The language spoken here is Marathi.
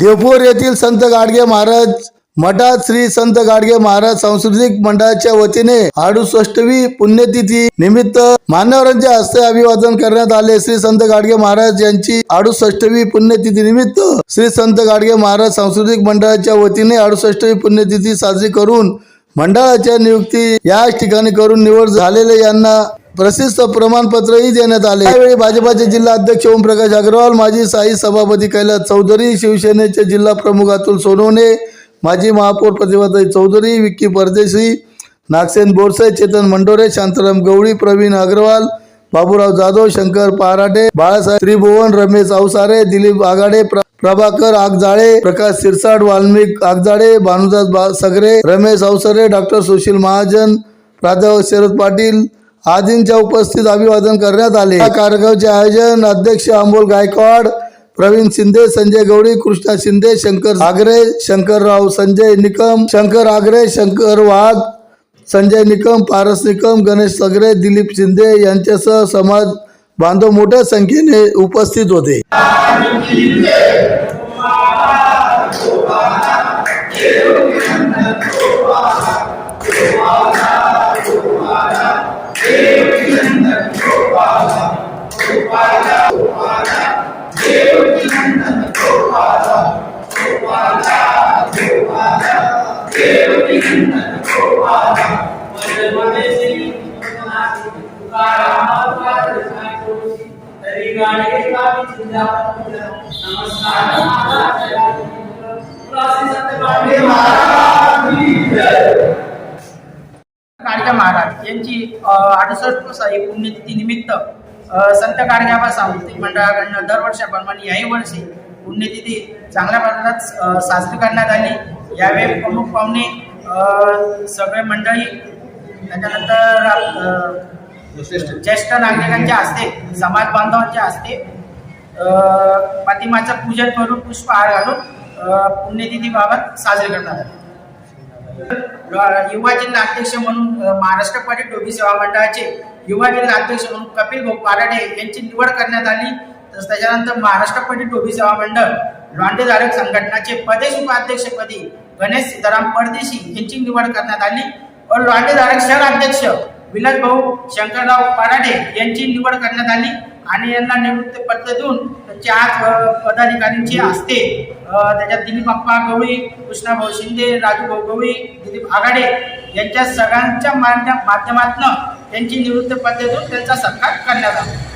देवपूर येथील संत गाडगे महाराज मठात श्री संत गाडगे महाराज सांस्कृतिक मंडळाच्या वतीने अडुसष्टवी पुण्यतिथी निमित्त मान्यवरांच्या हस्ते अभिवादन करण्यात आले. श्री संत गाडगे महाराज यांची अडुसष्टवी पुण्यतिथी निमित्त श्री संत गाडगे महाराज सांस्कृतिक मंडळाच्या वतीने अडुसष्टवी पुण्यतिथी साजरी करून मंडळाच्या नियुक्ती याच ठिकाणी करून निवड झालेले यांना प्रसिद्ध प्रमाणपत्रही देण्यात आले. यावेळी भाजपाचे जिल्हा अध्यक्ष ओमप्रकाश अग्रवाल माजी साई सभापती कैलास चौधरी शिवसेनेचे जिल्हा प्रमुख अतुल सोनवणे माजी महापौर प्रतिभाताई चौधरी विक्की परदेशी नागसेन बोरसे चेतन मंडोरे शांताराम गवळी प्रवीण अग्रवाल बाबूराव जाधव शंकर पहाराटे बाळासाहेब त्रिभुवन रमेश अवसारे दिलीप आगाडे प्रभाकर आगजाळे प्रकाश सिरसाट वाल्मिक आगजाळे भानुदास बा सगरे रमेश अवसरे डॉक्टर सुशील महाजन प्राध्यापक शरद पाटील आदींच्या उपस्थित अभिवादन करण्यात आले. या कार्यक्रमाचे आयोजन अध्यक्ष अमोल गायकवाड प्रवीण शिंदे संजय गवळी कृष्णा शिंदे शंकर आगरे शंकरराव संजय निकम शंकर आगरे शंकर वाघ संजय निकम पारस निकम गणेश सगरे दिलीप शिंदे यांच्यासह समाज बांधव मोठ्या संख्येने उपस्थित होते. गाडगे महाराज यांची अडुसष्ट पुण्यतिथी निमित्त संत गाडग्याबा सांस्कृतिक मंडळाकडनं दरवर्षाप्रमाणे याही वर्षी पुण्यतिथी चांगल्या प्रकारात साजरी करण्यात आली. यावेळी प्रमुख पाहुणे सगळे मंडळी त्याच्यानंतर ज्येष्ठ. नागरिकांच्या हस्ते समाज बांधवांच्या हस्ते अ, प्रतिमाचं पूजन करून पुष्पहार घालून पुण्यतिथीबाबत साजरी करण्यात आली युवा जिल्हा अध्यक्ष म्हणून महाराष्ट्र परी डोबी सेवा मंडळाचे युवा जिल्हा अध्यक्ष म्हणून कपिल भाऊ पाराडे यांची निवड करण्यात आली. तसंच त्याच्यानंतर महाराष्ट्र परी डोबी सेवा मंडळ लोंढेधारक संघटनाचे प्रदेश उपाध्यक्षपदी गणेश सीताराम परदेशी यांची निवड करण्यात आली. व लोंढेधारक शहर अध्यक्ष विलास भाऊ शंकरराव पराडे यांची निवड करण्यात आली. आणि यांना निवृत्ती पत्र देऊन त्यांच्या आज पदाधिकाऱ्यांची असते त्याच्यात दिलीप अप्पा गवळी कृष्णाभाऊ शिंदे राजूभाऊ गवळी दिलीप आघाडे यांच्या सगळ्यांच्या माध्यमातून त्यांची निवृत्ती पत्र देऊन त्यांचा सत्कार करण्यात आला.